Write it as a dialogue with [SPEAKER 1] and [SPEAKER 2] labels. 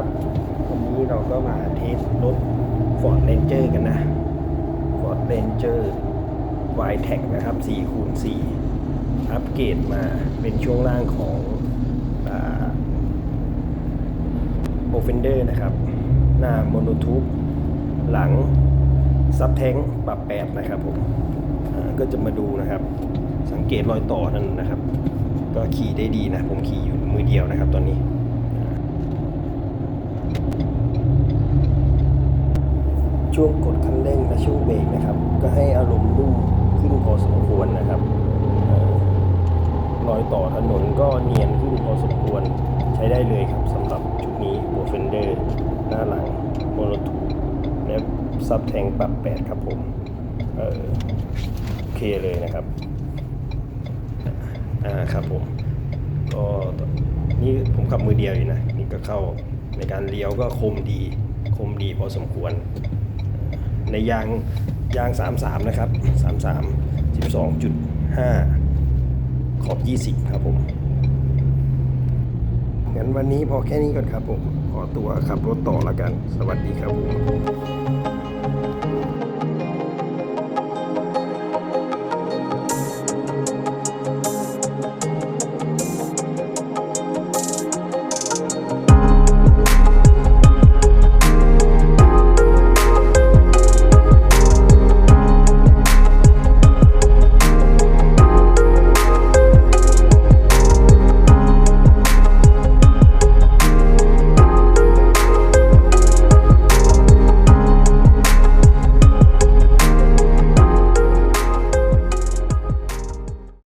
[SPEAKER 1] ครับ วันนี้เราก็มาเทสรถ Ford Ranger กันนะ Ford Ranger y t e c นะครับ4คูณ4อัปเกรดมาเป็นช่วงล่างของโอเฟนเดอร์นะครับ หน้าโมโนทูบหลังซับแทงปรับแปดนะครับผมก็จะมาดูนะครับ สังเกตรอยต่อนั่นนะครับ ก็ขี่ได้ดีนะ ผมขี่อยู่มือเดียวนะครับตอนนี้ ช่วงกดคันเร่งและช่วงเบรกนะครับ ก็ให้อารมณ์นุ่มขึ้นพอสมควรนะครับเอ่อรอยต่อถนนก็เนียนขึ้นพอสมควรใช้ได้เลยครับสำหรับชุดนี้โบเฟนเดอร์หน้าหลังโมโนทูและซับแทงปรับแปดครับผมเออโอเคเลยนะครับอ่าครับผมก็นี่ผมขับมือเดียวอยู่นะนี่ก็เข้าในการเลี้ยวก็คมดีคมดีพอสมควร ในยางยาง 33 นะครับ 33 12.5 ขอบ 20 ครับผม งั้นวันนี้พอแค่นี้ก่อนครับผม ขอตัวขับรถต่อแล้วกัน สวัสดีครับผม